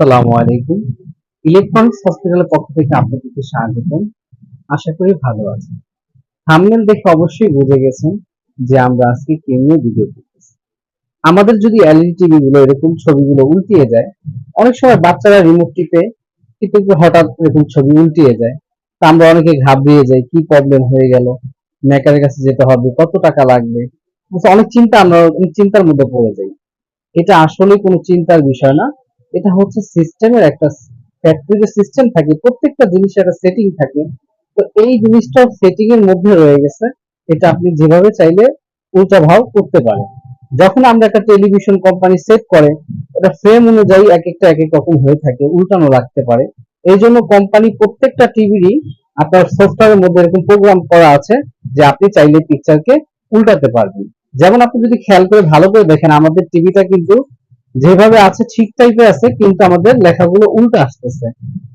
আসসালামু আলাইকুম। ইলেকট্রনিক্স হসপিটালের পক্ষ থেকে আপনাদেরকে আশা করি ভালো আছেন। থাম্বনেল দেখে অবশ্যই বুঝে গেছেন যে আমরা আজকে কি নিয়ে ভিডিও করতেছি। আমাদের যদি এলইডি টিভি গুলো এরকম ছবিগুলো উল্টিয়ে যায়, অনেক সময় বাচ্চারা রিমোট টিপে হঠাৎ এরকম ছবি উল্টিয়ে যায়। তা আমরা অনেকে ঘাবড়িয়ে যাই, কি প্রবলেম হয়ে গেল মেকারের কাছে যেতে হবে, কত টাকা লাগবে? অনেক চিন্তা আমরা চিন্তার মধ্যে পড়ে যাই। এটা আসলে কোনো চিন্তার বিষয় না। এটা হচ্ছে সিস্টেমের একটা ফ্যাক্টরি সিস্টেম থাকে, প্রত্যেকটা জিনিসের একটা সেটিং থাকে। তো এই জিনিসটা সেটিং এর মধ্যে রয়ে গেছে, এটা আপনি যেভাবে চাইলে উল্টা ভাও করতে পারেন। যখন আমরা একটা টেলিভিশন কোম্পানি সেট করে, এটা ফ্রেম অনুযায়ী এক একটা এক এক রকম হয়ে থাকে, উল্টানো রাখতে পারে। এই জন্য কোম্পানি প্রত্যেকটা টিভিরই আপনার সফটওয়্যারের মধ্যে এরকম প্রোগ্রাম করা আছে যে আপনি চাইলে পিকচারকে উল্টাতে পারবেন। যেমন আপনি যদি খেয়াল করে ভালো করে দেখেন, আমাদের টিভিটা কিন্তু যেভাবে আছে ঠিক টাইপে আছে, কিন্তু আমাদের লেখাগুলো উল্টো আসতেছে।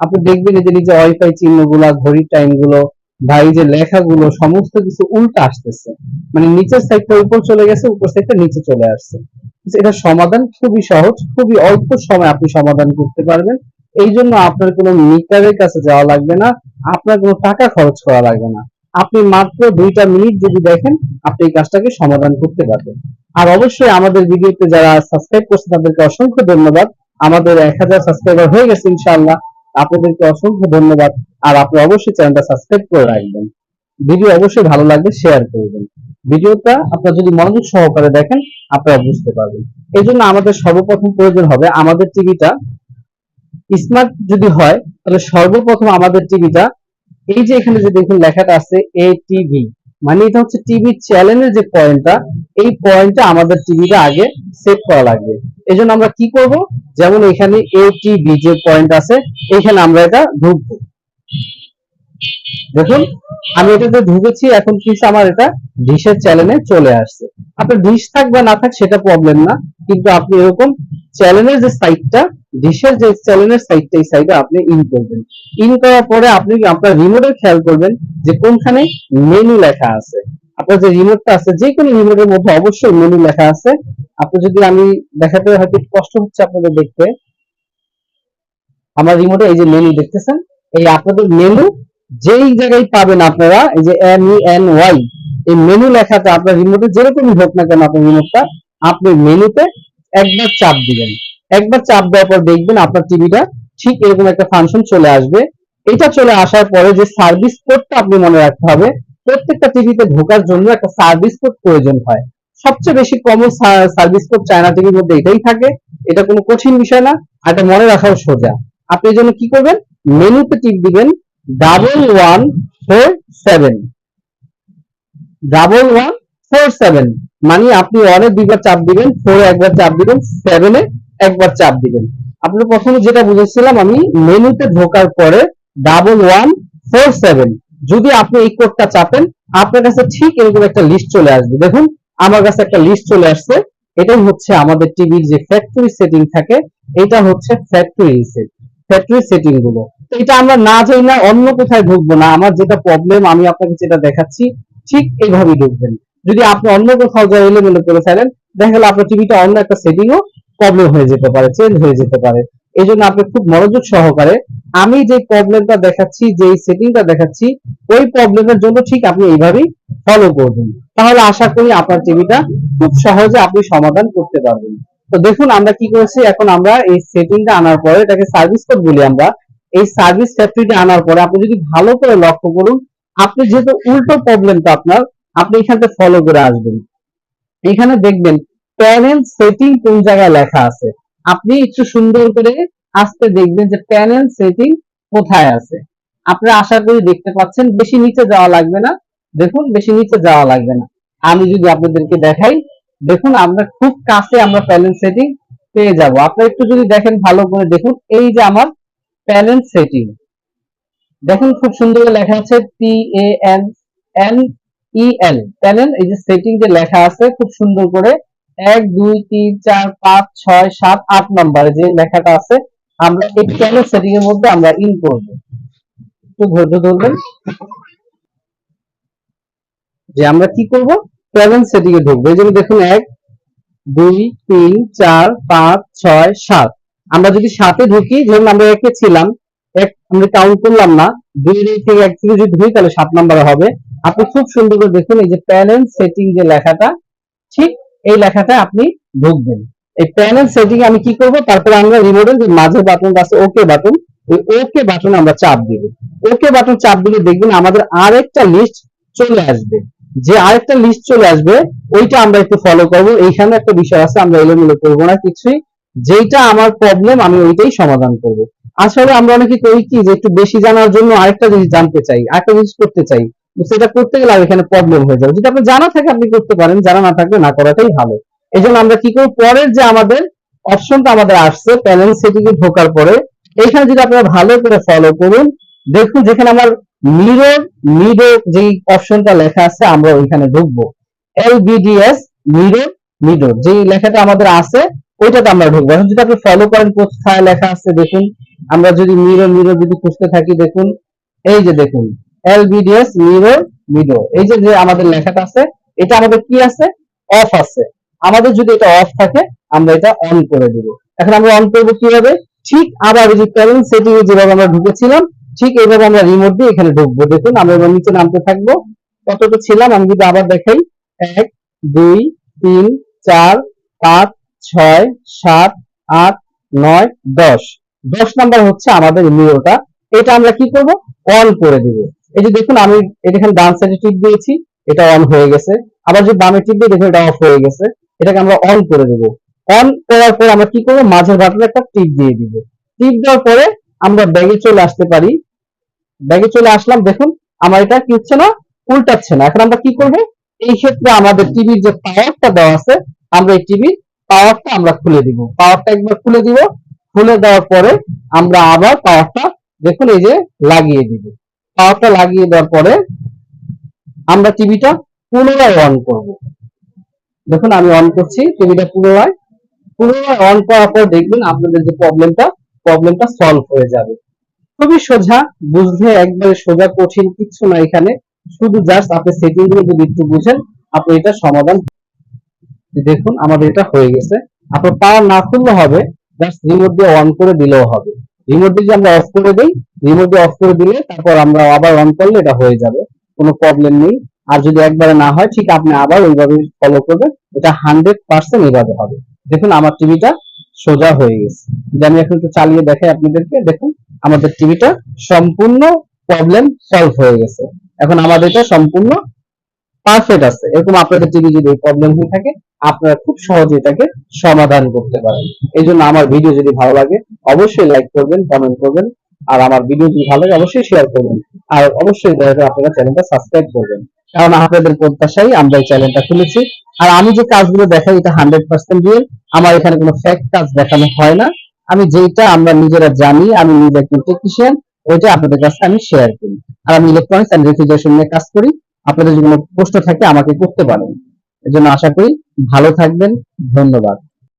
আপনি দেখবেন যে নিচে ওয়াইফাই চিহ্নগুলো, ঘড়ির টাইমগুলো বা এই যে লেখাগুলো, সমস্ত কিছু উল্টো আসতেছে। মানে নিচের সাইডটা উপর চলে গেছে, উপর সাইডটা নিচে চলে আসছে। এটা সমাধান খুবই সহজ, খুবই অল্প সময় আপনি সমাধান করতে পারবেন। এই জন্য আপনার কোনো মিটারের কাছে যাওয়া লাগবে না, আপনার কোনো টাকা খরচ করা লাগবে না। আপনি মাত্র দুইটা মিনিট যদি দেখেন, আপনি এই কাজটাকে সমাধান করতে পারবেন। আর অবশ্যই আমাদের ভিডিওতে যারা সাবস্ক্রাইব করছে তাদেরকে অসংখ্য ধন্যবাদ। আমাদের এক হাজার সাবস্ক্রাইবার হয়ে গেছে, ইনশাআল্লাহ। আপনাদেরকে অসংখ্য ধন্যবাদ। আর আপনি অবশ্যই চ্যানেলটা সাবস্ক্রাইব করে রাখবেন। ভিডিও অবশ্যই ভালো লাগবে শেয়ার করবেন ভিডিওটা আপনারা যদি মনোযোগ সহকারে দেখেন, আপনারা বুঝতে পারবেন। এই জন্য আমাদের সর্বপ্রথম প্রয়োজন হবে আমাদের টিভিটা স্মার্ট যদি হয়, তাহলে সর্বপ্রথম আমাদের টিভিটা এই যে এখানে যে দেখুন লেখাটা আছে এ টিভি মানে এটা হচ্ছে টিভি চ্যানেলের যে পয়েন্টটা এই পয়েন্টটা আমাদের টিভিটা আগে সেট করা লাগবে। এই আমরা কি করব? যেমন এখানে এ টিভি যে পয়েন্ট আছে, এখানে আমরা এটা ঢুকবো। দেখুন, আমি এটাতে ঢুকেছি, এখন কিন্তু আমার এটা ডিশের চ্যানেলে চলে আসছে। আপনার ডিশ থাক বা না থাক, সেটা প্রবলেম না। কিন্তু আপনি এরকম চ্যানেলের যে সাইটটা ডিশের যে চ্যানেলের সাইটটা এই সাইডে আপনি ইন করবেন। ইন করার পরে আপনি আপনার রিমোটের খেয়াল করবেন যে কোনখানে মেনু লেখা আছে। আপনার যে রিমোটটা আছে, যে কোনো রিমোটের মধ্যে অবশ্যই মেনু লেখা আছে। আপনি যদি আমি দেখাতে হয়তো কষ্ট হচ্ছে আপনাদের দেখতে। আমার রিমোটে এই যে মেনু দেখতেছেন, এই আপনাদের মেনু যেই জায়গায় পাবেন আপনারা, এই যে এম ই এন ওয়াই এই মেনু লেখাটা আপনার রিমোটে যেরকমই হোক না কেন আপনার রিমোটটা আপনি মেনুতে একবার চাপ দিবেন। একবার চাপ দেওয়ার পর দেখবেন আপনার টিভিটা ঠিক এরকম একটা ফাংশন চলে আসবে। এটা চলে আসার পরে যে সার্ভিস কোডটা আপনি মনে রাখতে হবে, প্রত্যেকটা টিভিতে ঢোকার জন্য একটা সার্ভিস কোড প্রয়োজন হয়। সবচেয়ে বেশি কমন সার্ভিস কোড চায়না টিভির মধ্যে এটাই থাকে। এটা কোনো কঠিন বিষয় না, আর এটা মনে রাখাও সোজা। আপনি এই জন্য কি করবেন? মেনুতে টিপ দিবেন double one four seven double one four seven মানে আপনি ওয়ানে দুইবার চাপ দিবেন ফোরে একবার চাপ দিবেন সেভেনে একবার চাপ দিবেন। আপনার প্রথমে যেটা বুঝেছিলাম আমি, মেনুতে ঢোকার পরে ডাবল ওয়ান ফোর সেভেন যদি আপনি এই কোডটা চাপেন, আপনার কাছে ঠিক এরকম একটা লিস্ট চলে আসবে। দেখুন, আমার কাছে একটা লিস্ট চলে আসছে। এটাই হচ্ছে আমাদের টিভির যে ফ্যাক্টরি সেটিং থাকে, এটা হচ্ছে ফ্যাক্টরি সেট ফ্যাক্টরি সেটিংগুলো। এটা আমরা না যাই না, অন্য কোথায় ঢুকবো না। আমার যেটা প্রবলেম আমি আপনাকে যেটা দেখাচ্ছি, ঠিক এইভাবেই ঢুকবেন। যদি আপনি অন্য কোথাও যাই এলোমেলো করে ফেলেন, দেখা গেল আপনার টিভিটা অন্য একটা সেটিংও প্রবলেম হয়ে যেতে পারে চেঞ্জ হয়ে যেতে পারে। এই জন্য আপনি খুব মনোযোগ সহকারে আমি যে প্রবলেমটা দেখাচ্ছি, যে সেটিংটা দেখাচ্ছি, ওই প্রবলেমের জন্য ঠিক আপনি এইভাবেই ফলো করবেন। তাহলে আশা করি আপনার টিভিটা খুব সহজে আপনি সমাধান করতে পারবেন। তো দেখুন আমরা কি করেছি, এখন আমরা এই সেটিংটা আনার পরে, এটাকে সার্ভিস কোড বলি আমরা, এই সার্ভিস ফ্যাক্টরিটা আনার পরে আপনি যদি ভালো করে লক্ষ্য করুন, আপনি যেহেতু উল্টো প্রবলেমটা আপনার আপনি এখান থেকে ফলো করে আসবেন। এখানে দেখবেন প্যানেল সেটিং কোন জায়গায় লেখা আছে। আপনি একটু সুন্দর করে আসতে দেখবেন যে প্যানেল সেটিং কোথায় আছে। আপনারা আশা করি দেখতে পাচ্ছেন, বেশি নিচে যাওয়া লাগবে না। দেখুন, বেশি নিচে যাওয়া লাগবে না। আমি যদি আপনাদেরকে দেখাই, দেখুন আমরা খুব কাছে আমরা প্যানেল সেটিং পেয়ে যাব। আপনারা একটু যদি দেখেন ভালো করে দেখুন, এই যে আমার প্যানেল সেটিং দেখুন, খুব সুন্দর লেখা আছে P A N N E L panel এই যে সেটিং যে লেখা আছে, খুব সুন্দর করে। এক, দুই, তিন, চার, পাঁচ, ছয়, সাত, আট নম্বরে যে লেখাটা আছে, আমরা এই প্যানেল সেটিং এর মধ্যে আমরা ইন করব? একটু ধৈর্য ধরবেন। যে আমরা কি করব? প্যানেল সেটিং এ ঢুকবো? এই জন্য দেখুন, এক, দুই, তিন, চার, পাঁচ, ছয়, সাত। আমরা যদি সাথে ঢুকি, ধরুন আমরা একে ছিলাম, এক, আমরা কাউন্ট করলাম না, দুই থেকে এক থেকে যদি ঢুকি, তাহলে সাত নাম্বারে হবে। আপনি খুব সুন্দর করে দেখুন, এই যে প্যানেল সেটিং যে লেখাটা, ঠিক এই লেখাটা আপনি ঢুকবেন। এই প্যানেল সেটিং আমি কি করব? তারপরে আমরা রিমোটের যে মাঝে বাটনটা আছে ওকে বাটন ওই ওকে বাটন আমরা চাপ দিব। ওকে বাটন চাপ দিলে দেখবেন আমাদের আরেকটা লিস্ট চলে আসবে। যে আরেকটা লিস্ট চলে আসবে, ওইটা আমরা একটু ফলো করব। এইখানে একটা বিষয় আছে, আমরা এলোমেলো করব না কিছুই। যেটা আমার প্রবলেম আমি ওইটাই সমাধান করব। আসলে আমরা অনেকে করি কি, যে একটু বেশি জানার জন্য আরেকটা জিনিস জানতে চাই, আরেকটা জিনিস করতে চাই। সেটা করতে গেলে এখানে প্রবলেম হয়ে যাবে। যদি আপনার জানা থাকে, আপনি করতে পারেন। জানা না থাকলে না করাটাই ভালো। এই জন্য আমরা কি করব? পরের যে আমাদের অপশনটা আমাদের আসছে প্যানেল সেটিং এ ঢোকার পরে এইখানে যদি আপনারা ভালো করে ফলো করুন, দেখুন যেখানে আমার মিরর মিরর যেই অপশনটা লেখা আছে, আমরা ওইখানে ঢুকবো। এলবিডিএস মিরর মিরর যেই লেখাটা আমাদের আছে, ওইটাতে আমরা ঢুকবো। এখন যদি আপনি ফলো করেন, কোথায় লেখা আছে দেখুন। আমরা যদি মিরর মিরর যদি খুঁজতে থাকি, দেখুন। এই যে দেখুন। এলবিডিএস মিরর মিরর এই যে আমাদের লেখাটা আছে, এটা আমাদের কি আছে? অফ আছে। আমাদের যদি এটা অফ থাকে, আমরা এটা অন করে দিব। এখন আমরা অন করব কীভাবে? ঠিক আবার এই যে সেটিং এ যেভাবে আমরা ঢুকেছিলাম, ঠিক এইভাবে আমরা রিমোট দিয়ে এখানে ঢুকবো। দেখুন, আমরা এবার নিচে নামতে থাকব। কতটা ছিলাম? আমি যদি আবার দেখাই, এক, দুই, তিন, চার, পাঁচ, ছয়, সাত, আট, নয়, দশ। দশ নাম্বার হচ্ছে আমাদের মিরোটা এটা আমরা কি করব? অন করে দিব। এই যে দেখুন, আমি এখানে ডান সাইডে টিপ দিয়েছি, এটা অন হয়ে গেছে। আবার যদি বামে টিপ দিই, দেখুন, এটা অফ হয়ে গেছে। এটাকে আমরা অন করে দেব। অন করার পর আমরা কি করব? মাঝের বাটনে একটা টিপ দিয়ে দিব। টিপ দেওয়ার পরে আমরা ব্যাগে চলে আসতে পারি। ব্যাগে চলে আসলাম, দেখুন, আমার এটা কি হচ্ছে না, উল্টাচ্ছে না। এখন আমরা কি করব? এই ক্ষেত্রে আমাদের টিভির যে পাওয়ারটা দেওয়া আছে, আমরা এই টিভির পাওয়ারটা আমরা খুলে দিব। পাওয়ারটা একবার খুলে দিব। খুলে দেওয়ার পরে আমরা আবার পাওয়ারটা দেখুন, এই যে লাগিয়ে দিব। পাওয়ারটা লাগিয়ে দেওয়ার পরে আমরা টিভিটা পুনরায় অন করব। দেখুন, আমি অন করছি, টিভিটা পুনরায় পুনরায় অন করার পর দেখবেন আপনাদের যে প্রবলেমটা প্রবলেমটা সলভ হয়ে যাবে। খুবই সোজা বুঝতে একবারে সোজা কঠিন কিছু না এখানে। শুধু জাস্ট আপনি সেটিংগুলো যদি একটু বুঝেন, আপনি এটা সমাধান দেখুন, আমাদের এটা হয়ে গেছে। আপনার পাওয়ার না খুললে হবে জাস্ট রিমোট দিয়ে অন করে দিলেও হবে। রিমোট দিয়ে আমরা অফ করে দিই রিমোট দিয়ে অফ করে দিলে তারপর আমরা আবার অন করলে এটা হয়ে যাবে, কোনো প্রবলেম নেই। আর যদি একবারে না হয়, ঠিক আপনি আবার ওইভাবে ফলো করবেন, এটা হান্ড্রেড পার্সেন্ট এইভাবে হবে। দেখুন, আমার টিভিটা সোজা হয়ে গেছে। যদি আমি এখন একটু চালিয়ে দেখাই আপনাদেরকে, দেখুন, আমাদের টিভিটা সম্পূর্ণ প্রবলেম সলভ হয়ে গেছে। এখন আমাদের এটা সম্পূর্ণ পারফেক্ট আছে। এরকম আপনাদের টিভি যদি প্রবলেম হয়ে থাকে আপনারা খুব সহজে এটাকে সমাধান করতে পারেন। এই জন্য আমার ভিডিও যদি ভালো লাগে, অবশ্যই লাইক করবেন কমেন্ট করবেন, আর আমার ভিডিও যদি ভালো লাগে, অবশ্যই শেয়ার করবেন। আর অবশ্যই আপনারা চ্যানেলটা সাবস্ক্রাইব করবেন। কারণ আপনাদের প্রত্যাশাই আমরা এই চ্যানেলটা খুলেছি। আর আমি যে কাজগুলো দেখাই, এটা হান্ড্রেড পার্সেন্ট দিয়ে আমার এখানে কোনো ফ্যাক্ট কাজ দেখানো হয় না। আমি যেটা আমরা নিজেরা জানি, আমি নিজে একজন টেকনিশিয়ান ওইটা আপনাদের কাছে আমি শেয়ার করি। আর আমি ইলেকট্রনিক্স এন্ড রেফ্রিজারেশন নিয়ে কাজ করি। আপনাদের যদি কোনো প্রশ্ন থাকে, আমাকে করতে পারেন। এজন্য আশা করি ভালো থাকবেন। ধন্যবাদ।